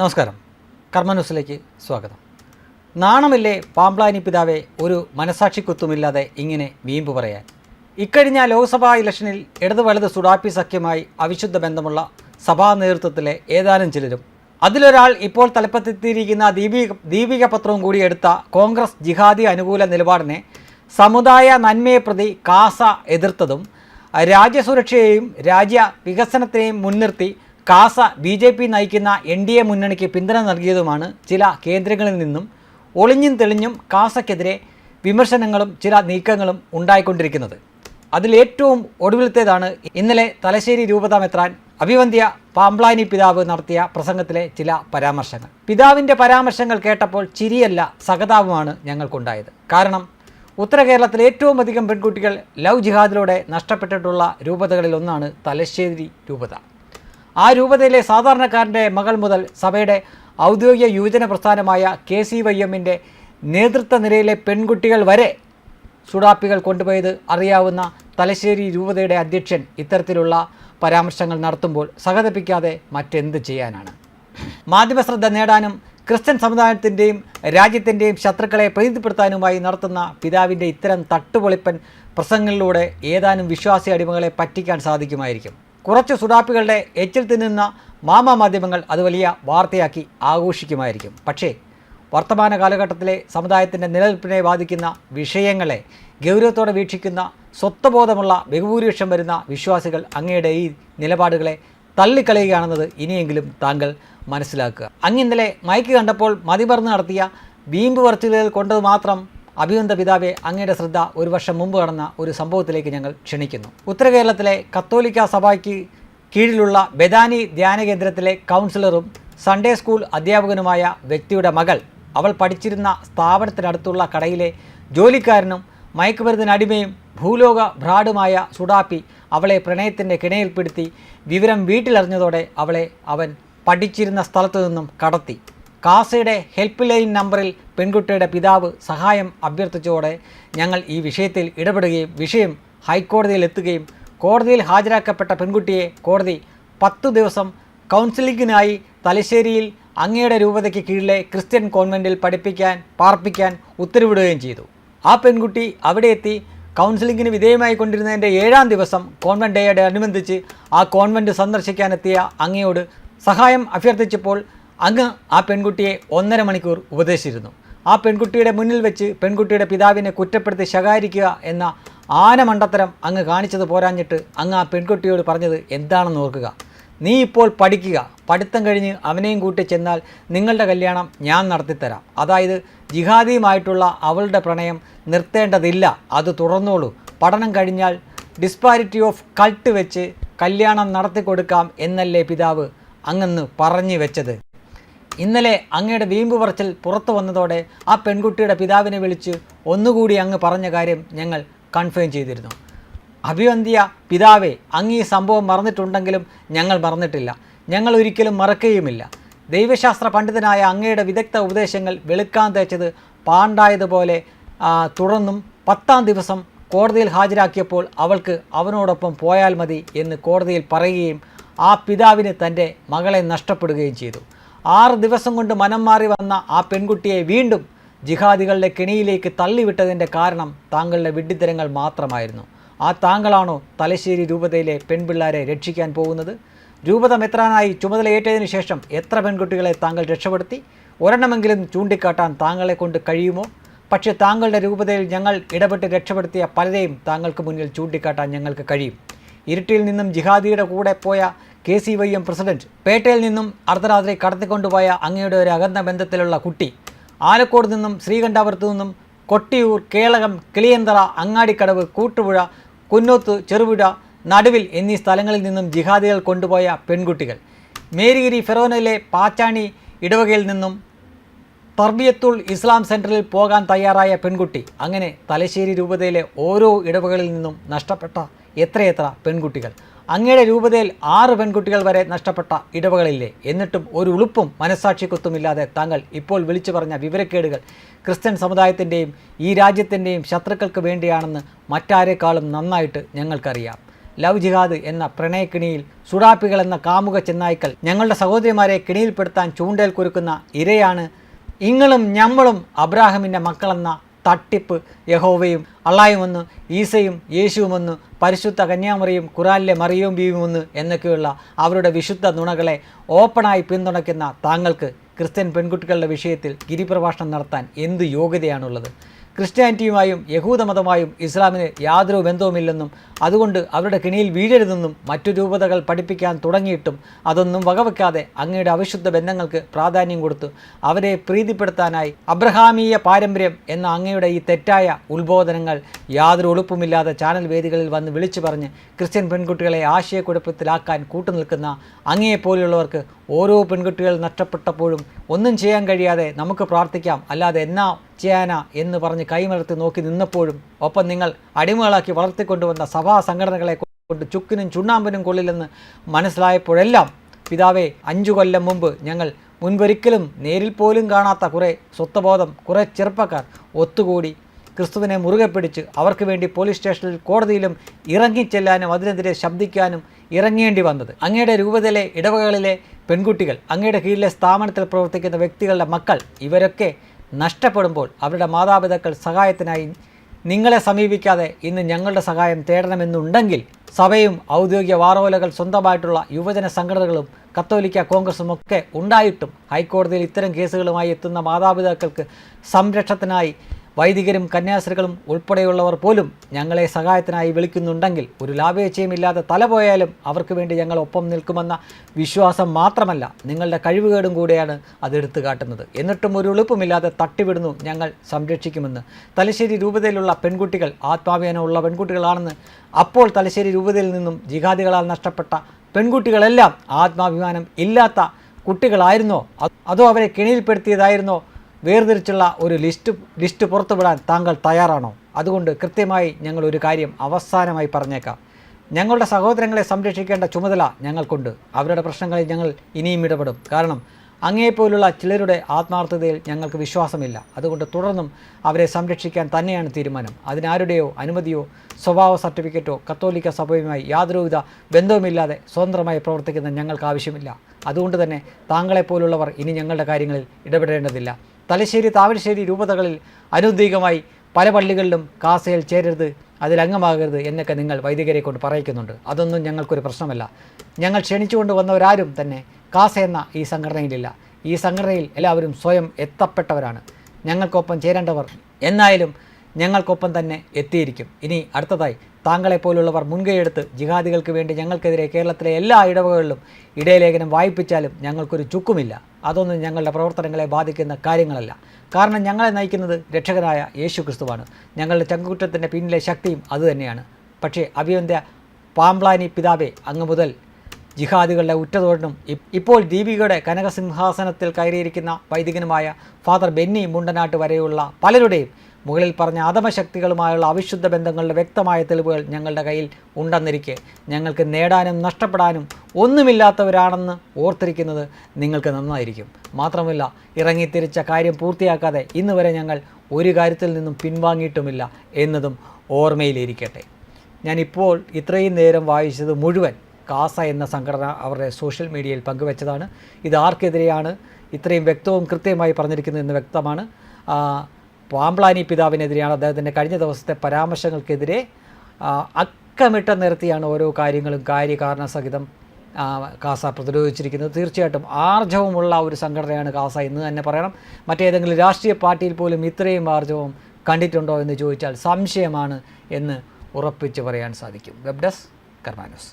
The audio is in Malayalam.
നമസ്കാരം. കർമ്മന്യൂസിലേക്ക് സ്വാഗതം. നാണമില്ലേ പാമ്പ്ലാനി പിതാവെ ഒരു മനസാക്ഷിക്കുത്തുമില്ലാതെ ഇങ്ങനെ വീമ്പ് പറയാൻ? ഇക്കഴിഞ്ഞ ലോക്സഭാ ഇലക്ഷനിൽ ഇടത് വലത് സുഡാപ്പി സഖ്യമായി അവിശുദ്ധ ബന്ധമുള്ള സഭാ നേതൃത്വത്തിലെ ഏതാനും ചിലരും അതിലൊരാൾ ഇപ്പോൾ തലപ്പത്തെത്തിയിരിക്കുന്ന ദീപിക ദീപിക പത്രവും കൂടി എടുത്ത കോൺഗ്രസ് ജിഹാദി അനുകൂല നിലപാടിനെ സമുദായ നന്മയെ പ്രതി കാസ എതിർത്തതും രാജ്യസുരക്ഷയെയും രാജ്യ വികസനത്തെയും മുൻനിർത്തി കാസ ബി ജെ പി നയിക്കുന്ന എൻ ഡി എ മുന്നണിക്ക് പിന്തുണ നൽകിയതുമാണ് ചില കേന്ദ്രങ്ങളിൽ നിന്നും ഒളിഞ്ഞും തെളിഞ്ഞും കാസയ്ക്കെതിരെ വിമർശനങ്ങളും ചില നീക്കങ്ങളും ഉണ്ടായിക്കൊണ്ടിരിക്കുന്നത്. അതിലേറ്റവും ഒടുവിലത്തേതാണ് ഇന്നലെ തലശ്ശേരി രൂപത മെത്രാൻ അഭിവന്ധ്യ പാംപ്ലാനി പിതാവ് നടത്തിയ പ്രസംഗത്തിലെ ചില പരാമർശങ്ങൾ. പിതാവിന്റെ പരാമർശങ്ങൾ കേട്ടപ്പോൾ ചിരിയല്ല സഹതാപമാണ് ഞങ്ങൾക്കുണ്ടായത്. കാരണം ഉത്തര കേരളത്തിലെ ഏറ്റവും അധികം പെൺകുട്ടികൾ ലവ് ജിഹാദിലൂടെ നഷ്ടപ്പെട്ടിട്ടുള്ള രൂപതകളിൽ ഒന്നാണ് തലശ്ശേരി രൂപത. ആ രൂപതയിലെ സാധാരണക്കാരന്റെ മകൾ മുതൽ സഭയുടെ ഔദ്യോഗിക യുവജന പ്രസ്ഥാനമായ കെ സി വൈ എമ്മിന്റെ നേതൃത്വ നിരയിലെ പെൺകുട്ടികൾ വരെ സുഡാപ്പികൾ കൊണ്ടുപോയത് അറിയാവുന്ന തലശ്ശേരി രൂപതയുടെ അധ്യക്ഷൻ ഇത്തരത്തിലുള്ള പരാമർശങ്ങൾ നടത്തുമ്പോൾ സഹതപിക്കാതെ മറ്റെന്ത് ചെയ്യാനാണ്? മാധ്യമശ്രദ്ധ നേടാനും ക്രിസ്ത്യൻ സമുദായത്തിന്റെയും രാജ്യത്തിന്റെയും ശത്രുക്കളെ പ്രീതിപ്പെടുത്താനുമായി നടത്തുന്ന പിതാവിന്റെ ഇത്തരം തട്ടുപൊളിപ്പൻ പ്രസംഗങ്ങളിലൂടെ ഏതാനും വിശ്വാസി അടിമകളെ പറ്റിക്കാൻ സാധിക്കുമായിരിക്കും. കുറച്ച് സുഡാപ്പികളുടെ എച്ചിൽ തിന്നുന്ന മാമ മാധ്യമങ്ങൾ അത് വലിയ വാർത്തയാക്കി ആഘോഷിക്കുമായിരിക്കും. പക്ഷേ വർത്തമാന കാലഘട്ടത്തിലെ സമുദായത്തിന്റെ നിലനിൽപ്പിനെ ബാധിക്കുന്ന വിഷയങ്ങളെ ഗൗരവത്തോടെ വീക്ഷിക്കുന്ന സ്വത്വബോധമുള്ള ബഹുഭൂരിപക്ഷം വരുന്ന വിശ്വാസികൾ അങ്ങയുടെ ഈ നിലപാടുകളെ തള്ളിക്കളയുകയാണെന്നത് ഇനിയെങ്കിലും താങ്കൾ മനസ്സിലാക്കുക. അങ്ങിന്നലെ മയക്ക് കണ്ടപ്പോൾ മതിമറന്ന് നടത്തിയ വീമ്പ് പറച്ചിലുകൾ കൊണ്ടത് മാത്രം അഭിനന്ദ പിതാവെ അങ്ങയുടെ ശ്രദ്ധ ഒരു വർഷം മുമ്പ് നടന്ന ഒരു സംഭവത്തിലേക്ക് ഞങ്ങൾ ക്ഷണിക്കുന്നു. ഉത്തരകേരളത്തിലെ കത്തോലിക്ക സഭയ്ക്ക് കീഴിലുള്ള ബദാനി ധ്യാന കേന്ദ്രത്തിലെ കൗൺസിലറും സൺഡേ സ്കൂൾ അധ്യാപകനുമായ വ്യക്തിയുടെ മകൾ അവൾ പഠിച്ചിരുന്ന സ്ഥാപനത്തിനടുത്തുള്ള കടയിലെ ജോലിക്കാരനും മയക്കുമരുന്നിനടിമയും ഭൂലോക ഭ്രാടുമായ സുഡാപ്പി അവളെ പ്രണയത്തിന്റെ കിണയിൽപ്പെടുത്തി വിവരം വീട്ടിലറിഞ്ഞതോടെ അവളെ അവൻ പഠിച്ചിരുന്ന സ്ഥലത്തു നിന്നും കടത്തി. കാസയുടെ ഹെൽപ്പ് ലൈൻ നമ്പറിൽ പെൺകുട്ടിയുടെ പിതാവ് സഹായം അഭ്യർത്ഥിച്ചതോടെ ഞങ്ങൾ ഈ വിഷയത്തിൽ ഇടപെടുകയും വിഷയം ഹൈക്കോടതിയിൽ എത്തുകയും കോടതിയിൽ ഹാജരാക്കപ്പെട്ട പെൺകുട്ടിയെ കോടതി പത്തു ദിവസം കൗൺസിലിങ്ങിനായി തലശ്ശേരിയിൽ അങ്ങയുടെ രൂപതയ്ക്ക് കീഴിലെ ക്രിസ്ത്യൻ കോൺവെന്റിൽ പഠിപ്പിക്കാൻ പാർപ്പിക്കാൻ ഉത്തരവിടുകയും ചെയ്തു. ആ പെൺകുട്ടി അവിടെ എത്തി കൗൺസിലിങ്ങിന് വിധേയമായി കൊണ്ടിരുന്നതിന്റെ ഏഴാം ദിവസം കോൺവെന്റ് ഡേയോടെ അനുബന്ധിച്ച് ആ കോൺവെന്റ് സന്ദർശിക്കാനെത്തിയ അങ്ങയോട് സഹായം അഭ്യർത്ഥിച്ചപ്പോൾ അങ്ങ് ആ പെൺകുട്ടിയെ ഒന്നര മണിക്കൂർ ഉപദേശിച്ചിരുന്നു. ആ പെൺകുട്ടിയുടെ മുന്നിൽ വെച്ച് പെൺകുട്ടിയുടെ പിതാവിനെ കുറ്റപ്പെടുത്തി ശകാരിക്കുക എന്ന ആനമണ്ടത്തരം അങ്ങ് കാണിച്ചത് പോരാഞ്ഞിട്ട് അങ്ങ് ആ പെൺകുട്ടിയോട് പറഞ്ഞത് എന്താണെന്ന് ഓർക്കുക. നീ ഇപ്പോൾ പഠിക്കുക. പഠിത്തം കഴിഞ്ഞ് അവനെയും കൂട്ടി ചെന്നാൽ നിങ്ങളുടെ കല്യാണം ഞാൻ നടത്തിത്തരാം. അതായത് ജിഹാദിയുമായിട്ടുള്ള അവളുടെ പ്രണയം നിർത്തേണ്ടതില്ല. അത് തുടർന്നോളൂ പഠനം കഴിഞ്ഞാൽ ഡിസ്പാരിറ്റി ഓഫ് കൾട്ട് വെച്ച് കല്യാണം നടത്തിക്കൊടുക്കാം എന്നല്ലേ പിതാവ് അങ്ങന്ന് പറഞ്ഞു വെച്ചത്. ഇന്നലെ അങ്ങയുടെ വീമ്പ് പറച്ചിൽ പുറത്തു വന്നതോടെ ആ പെൺകുട്ടിയുടെ പിതാവിനെ വിളിച്ച് ഒന്നുകൂടി അങ്ങ് പറഞ്ഞ കാര്യം ഞങ്ങൾ കൺഫേം ചെയ്തിരുന്നു. അഭിവന്ധ്യ പിതാവേ അങ്ങ് ഈ സംഭവം മറന്നിട്ടുണ്ടെങ്കിലും ഞങ്ങൾ മറന്നിട്ടില്ല. ഞങ്ങൾ ഒരിക്കലും മറക്കുകയുമില്ല. ദൈവശാസ്ത്ര പണ്ഡിതനായ അങ്ങയുടെ വിദഗ്ധ ഉപദേശങ്ങൾ വെളുക്കാൻ തേച്ചത് പാണ്ടായതുപോലെ തുടർന്നും പത്താം ദിവസം കോടതിയിൽ ഹാജരാക്കിയപ്പോൾ അവൾക്ക് അവനോടൊപ്പം പോയാൽ മതി എന്ന് കോടതിയിൽ പറയുകയും ആ പിതാവിന് തന്റെ മകളെ നഷ്ടപ്പെടുകയും ചെയ്തു. ആറ് ദിവസം കൊണ്ട് മനം മാറി വന്ന ആ പെൺകുട്ടിയെ വീണ്ടും ജിഹാദികളുടെ കെണിയിലേക്ക് തള്ളിവിട്ടതിന്റെ കാരണം താങ്കളുടെ വിഡ്ഢിത്തരങ്ങൾ മാത്രമായിരുന്നു. ആ താങ്കളാണോ തലശ്ശേരി രൂപതയിലെ പെൺപിള്ളാരെ രക്ഷിക്കാൻ പോകുന്നത്? രൂപത മെത്രാനായി ചുമതലയേറ്റതിനു ശേഷം എത്ര പെൺകുട്ടികളെ താങ്കൾ രക്ഷപ്പെടുത്തി? ഒരെണ്ണമെങ്കിലും ചൂണ്ടിക്കാട്ടാൻ താങ്കളെ കൊണ്ട് കഴിയുമോ? പക്ഷേ താങ്കളുടെ രൂപതയിൽ ഞങ്ങൾ ഇടപെട്ട് രക്ഷപ്പെടുത്തിയ പലരെയും താങ്കൾക്ക് മുന്നിൽ ചൂണ്ടിക്കാട്ടാൻ ഞങ്ങൾക്ക് കഴിയും. ഇരുട്ടിൽ നിന്നും ജിഹാദിയുടെ കൂടെ പോയ K C Y M president പേട്ടയിൽ നിന്നും അർദ്ധരാത്രി കടത്തിക്കൊണ്ടുപോയ അങ്ങയുടെ ഒരു അകന്ന ബന്ധത്തിലുള്ള കുട്ടി ആലക്കോട് നിന്നും ശ്രീകണ്ഠാപുരത്തു നിന്നും കൊട്ടിയൂർ കേളകം കിളിയന്തറ അങ്ങാടിക്കടവ് കൂട്ടുപുഴ കുന്നോത്ത് ചെറുപുഴ നടുവിൽ എന്നീ സ്ഥലങ്ങളിൽ നിന്നും ജിഹാദികൾ കൊണ്ടുപോയ പെൺകുട്ടികൾ. മേരിഗിരി ഫെറോനയിലെ പാച്ചാണി ഇടവകയിൽ നിന്നും തർബിയത്തുൾ ഇസ്ലാം സെന്ററിൽ പോകാൻ തയ്യാറായ പെൺകുട്ടി. അങ്ങനെ തലശ്ശേരി രൂപതയിലെ ഓരോ ഇടവകളിൽ നിന്നും നഷ്ടപ്പെട്ട എത്രയെത്ര പെൺകുട്ടികൾ. അങ്ങയുടെ രൂപതയിൽ ആറ് പെൺകുട്ടികൾ വരെ നഷ്ടപ്പെട്ട ഇടവകളില്ലേ? എന്നിട്ടും ഒരു ഉളുപ്പും മനസ്സാക്ഷിക്കുത്തുമില്ലാതെ താങ്കൾ ഇപ്പോൾ വിളിച്ചു പറഞ്ഞ വിവരക്കേടുകൾ ക്രിസ്ത്യൻ സമുദായത്തിന്റെയും ഈ രാജ്യത്തിന്റെയും ശത്രുക്കൾക്ക് വേണ്ടിയാണെന്ന് മറ്റാരേക്കാളും നന്നായിട്ട് ഞങ്ങൾക്കറിയാം. ലവ് ജിഹാദ് എന്ന പ്രണയക്കിണിയിൽ സുഡാപ്പികൾ എന്ന കാമുക ചെന്നായ്ക്കൾ ഞങ്ങളുടെ സഹോദരിമാരെ കിണിയിൽപ്പെടുത്താൻ ചൂണ്ടൽ കുരുക്കുന്ന ഇരയാണ് ഇങ്ങളും ഞമ്മളും അബ്രാഹമിന്റെ മക്കളെന്ന തട്ടിപ്പ്. യഹോവയും അള്ളായുമെന്ന് ഈസയും യേശുവുമെന്ന് പരിശുദ്ധ കന്യാമറിയും ഖുറാനിലെ മറിയും ബീവുമെന്ന് എന്നൊക്കെയുള്ള അവരുടെ വിശുദ്ധ നുണകളെ ഓപ്പണായി പിന്തുണയ്ക്കുന്ന താങ്കൾക്ക് ക്രിസ്ത്യൻ പെൺകുട്ടികളുടെ വിഷയത്തിൽ ഗിരിപ്രഭാഷണം നടത്താൻ എന്ത് യോഗ്യതയാണുള്ളത്? ക്രിസ്ത്യാനിറ്റിയുമായും യഹൂദമതമായും ഇസ്ലാമിന് യാതൊരു ബന്ധവുമില്ലെന്നും അതുകൊണ്ട് അവരുടെ കിണിയിൽ വീഴരുതെന്നും മറ്റു രൂപതകൾ പഠിപ്പിക്കാൻ തുടങ്ങിയിട്ടും അതൊന്നും വകവെക്കാതെ അങ്ങയുടെ അവിശുദ്ധ ബന്ധങ്ങൾക്ക് പ്രാധാന്യം കൊടുത്തു. അവരെ പ്രീതിപ്പെടുത്താനായി അബ്രഹാമീയ പാരമ്പര്യം എന്ന അങ്ങയുടെ ഈ തെറ്റായ ഉത്ബോധനങ്ങൾ യാതൊരു ഒളുപ്പുമില്ലാതെ ചാനൽ വേദികളിൽ വന്ന് വിളിച്ചു പറഞ്ഞ് ക്രിസ്ത്യൻ പെൺകുട്ടികളെ ആശയക്കുഴപ്പത്തിലാക്കാൻ കൂട്ടുനിൽക്കുന്ന അങ്ങയെപ്പോലെയുള്ളവർക്ക് ഓരോ പെൺകുട്ടികൾ നഷ്ടപ്പെട്ടപ്പോഴും ഒന്നും ചെയ്യാൻ കഴിയാതെ നമുക്ക് പ്രാർത്ഥിക്കാം. അല്ലാതെ എന്നാ ചെയ്യാനാ എന്ന് പറഞ്ഞ് കൈമലർത്തി നോക്കി നിന്നപ്പോഴും ഒപ്പം നിങ്ങൾ അടിമകളാക്കി വളർത്തിക്കൊണ്ടുവന്ന സഭാ സംഘടനകളെ കൊണ്ട് ചുക്കിനും ചുണ്ണാമ്പനും കൊള്ളില്ലെന്ന് മനസ്സിലായപ്പോഴെല്ലാം പിതാവെ അഞ്ചു കൊല്ലം മുമ്പ് ഞങ്ങൾ മുൻപൊരിക്കലും നേരിൽ പോലും കാണാത്ത കുറേ സ്വത്വബോധം കുറേ ചെറുപ്പക്കാർ ഒത്തുകൂടി ക്രിസ്തുവിനെ മുറുകെ പിടിച്ച് അവർക്ക് വേണ്ടി പോലീസ് സ്റ്റേഷനിൽ കോടതിയിലും ഇറങ്ങിച്ചെല്ലാനും അതിനെതിരെ ശബ്ദിക്കാനും ഇറങ്ങേണ്ടി വന്നത്. അങ്ങയുടെ രൂപതയിലെ ഇടവകളിലെ പെൺകുട്ടികൾ അങ്ങയുടെ കീഴിലെ സ്ഥാപനത്തിൽ പ്രവർത്തിക്കുന്ന വ്യക്തികളുടെ മക്കൾ ഇവരൊക്കെ നഷ്ടപ്പെടുമ്പോൾ അവരുടെ മാതാപിതാക്കൾ സഹായത്തിനായി നിങ്ങളെ സമീപിക്കാതെ ഇന്ന് ഞങ്ങളുടെ സഹായം തേടണമെന്നുണ്ടെങ്കിൽ സഭയും ഔദ്യോഗിക വാറോലകൾ സ്വന്തമായിട്ടുള്ള യുവജന സംഘടനകളും കത്തോലിക്ക കോൺഗ്രസും ഒക്കെ ഉണ്ടായിട്ടും ഹൈക്കോടതിയിൽ ഇത്തരം കേസുകളുമായി എത്തുന്ന മാതാപിതാക്കൾക്ക് സംരക്ഷണത്തിനായി വൈദികരും കന്യാസ്ത്രീകളും ഉൾപ്പെടെയുള്ളവർ പോലും ഞങ്ങളെ സഹായത്തിനായി വിളിക്കുന്നുണ്ടെങ്കിൽ ഒരു ലാഭേച്ഛയുമില്ലാതെ തല പോയാലും അവർക്ക് വേണ്ടി ഞങ്ങൾ ഒപ്പം നിൽക്കുമെന്ന വിശ്വാസം മാത്രമല്ല നിങ്ങളുടെ കഴിവുകേടും കൂടെയാണ് അത് എടുത്തു കാട്ടുന്നത്. എന്നിട്ടും ഒരു എളുപ്പമില്ലാതെ തട്ടിവിടുന്നു ഞങ്ങൾ സംരക്ഷിക്കുമെന്ന്. തലശ്ശേരി രൂപതയിലുള്ള പെൺകുട്ടികൾ ആത്മാഭിമാനമുള്ള പെൺകുട്ടികളാണെന്ന് അപ്പോൾ തലശ്ശേരി രൂപതയിൽ നിന്നും ജിഹാദികളാൽ നഷ്ടപ്പെട്ട പെൺകുട്ടികളെല്ലാം ആത്മാഭിമാനം ഇല്ലാത്ത കുട്ടികളായിരുന്നോ? അതോ അവരെ കിണിയിൽപ്പെടുത്തിയതായിരുന്നോ? വേർതിരിച്ചുള്ള ഒരു ലിസ്റ്റ് ലിസ്റ്റ് പുറത്തുവിടാൻ താങ്കൾ തയ്യാറാണോ? അതുകൊണ്ട് കൃത്യമായി ഞങ്ങൾ ഒരു കാര്യം അവസാനമായി പറഞ്ഞേക്കാം. ഞങ്ങളുടെ സഹോദരങ്ങളെ സംരക്ഷിക്കേണ്ട ചുമതല ഞങ്ങൾക്കുണ്ട്. അവരുടെ പ്രശ്നങ്ങളിൽ ഞങ്ങൾ ഇനിയും ഇടപെടും. കാരണം അങ്ങേപ്പോലുള്ള ചിലരുടെ ആത്മാർത്ഥതയിൽ ഞങ്ങൾക്ക് വിശ്വാസമില്ല. അതുകൊണ്ട് തുടർന്നും അവരെ സംരക്ഷിക്കാൻ തന്നെയാണ് തീരുമാനം. അതിനാരുടെയോ അനുമതിയോ സ്വഭാവ സർട്ടിഫിക്കറ്റോ കത്തോലിക്ക സഭയുമായി യാതൊരുവിധ ബന്ധവുമില്ലാതെ സ്വതന്ത്രമായി പ്രവർത്തിക്കുന്ന ഞങ്ങൾക്ക് ആവശ്യമില്ല. അതുകൊണ്ട് തന്നെ താങ്കളെപ്പോലുള്ളവർ ഇനി ഞങ്ങളുടെ കാര്യങ്ങളിൽ ഇടപെടേണ്ടതില്ല. തലശ്ശേരി താമരശ്ശേരി രൂപതകളിൽ അനുദ്യോഗികമായി പല പള്ളികളിലും കാസയിൽ ചേരരുത് അതിൽ അംഗമാകരുത് എന്നൊക്കെ നിങ്ങൾ വൈദികരെ കൊണ്ട് പറയിക്കുന്നുണ്ട്. അതൊന്നും ഞങ്ങൾക്കൊരു പ്രശ്നമല്ല. ഞങ്ങൾ ക്ഷണിച്ചുകൊണ്ട് വന്നവരാരും തന്നെ കാസ എന്ന ഈ സംഘടനയിലില്ല. ഈ സംഘടനയിൽ എല്ലാവരും സ്വയം എത്തപ്പെട്ടവരാണ്. ഞങ്ങൾക്കൊപ്പം ചേരേണ്ടവർ എന്നായാലും ഞങ്ങൾക്കൊപ്പം തന്നെ എത്തിയിരിക്കും. ഇനി അടുത്തതായി താങ്കളെപ്പോലുള്ളവർ മുൻകൈയെടുത്ത് ജിഹാദികൾക്ക് വേണ്ടി ഞങ്ങൾക്കെതിരെ കേരളത്തിലെ എല്ലാ ഇടവകളിലും ഇടയലേഖനം വായിപ്പിച്ചാലും ഞങ്ങൾക്കൊരു ചുക്കുമില്ല. അതൊന്നും ഞങ്ങളുടെ പ്രവർത്തനങ്ങളെ ബാധിക്കുന്ന കാര്യങ്ങളല്ല. കാരണം ഞങ്ങളെ നയിക്കുന്നത് രക്ഷകനായ യേശു ക്രിസ്തുവാണ് ഞങ്ങളുടെ ചങ്കുറ്റത്തിന്റെ പിന്നിലെ ശക്തിയും അതുതന്നെയാണ് പക്ഷേ അഭിയന്ത പാംപ്ലാനി പിതാവെ അങ്ങ് മുതൽ ജിഹാദികളുടെ ഉറ്റതോടനും ഇപ്പോൾ ദീപികയുടെ കനകസിംഹാസനത്തിൽ കയറിയിരിക്കുന്ന വൈദികനുമായ ഫാദർ ബെന്നി മുണ്ടനാട്ട് വരെയുള്ള പലരുടെയും മുകളിൽ പറഞ്ഞ അധമശക്തികളുമായുള്ള അവിശുദ്ധ ബന്ധങ്ങളുടെ വ്യക്തമായ തെളിവുകൾ ഞങ്ങളുടെ കയ്യിൽ ഉണ്ടെന്നിരിക്കെ. ഞങ്ങൾക്ക് നേടാനും നഷ്ടപ്പെടാനും ഒന്നുമില്ലാത്തവരാണെന്ന് ഓർത്തിരിക്കുന്നത് നിങ്ങൾക്ക് നന്നായിരിക്കും. മാത്രമല്ല ഇറങ്ങിത്തിരിച്ച കാര്യം പൂർത്തിയാക്കാതെ ഇന്ന് വരെ ഞങ്ങൾ ഒരു കാര്യത്തിൽ നിന്നും പിൻവാങ്ങിയിട്ടുമില്ല എന്നതും ഓർമ്മയിലിരിക്കട്ടെ. ഞാനിപ്പോൾ ഇത്രയും നേരം വായിച്ചത് മുഴുവൻ കാസ എന്ന സംഘടന അവരുടെ സോഷ്യൽ മീഡിയയിൽ പങ്കുവച്ചതാണ്. ഇത് ആർക്കെതിരെയാണ് ഇത്രയും വ്യക്തവും കൃത്യമായി പറഞ്ഞിരിക്കുന്നത് എന്ന് വ്യക്തമാണ്. പാമ്പ്ലാനി പിതാവിനെതിരെയാണ് അദ്ദേഹത്തിന്റെ കഴിഞ്ഞ ദിവസത്തെ പരാമർശങ്ങൾക്കെതിരെ അക്കമിട്ട നിരത്തിയാണ് ഓരോ കാര്യങ്ങളും കാര്യകാരണ സഹിതം കാസ പ്രതിരോധിച്ചിരിക്കുന്നത്. തീർച്ചയായിട്ടും ആർജവമുള്ള ഒരു സംഘടനയാണ് കാസ എന്ന് തന്നെ പറയണം. മറ്റേതെങ്കിലും രാഷ്ട്രീയ പാർട്ടിയിൽ പോലും ഇത്രയും ആർജവം കണ്ടിട്ടുണ്ടോ എന്ന് ചോദിച്ചാൽ സംശയമാണ് എന്ന് ഉറപ്പിച്ച് പറയാൻ സാധിക്കും. Web desk കർമാനോസ്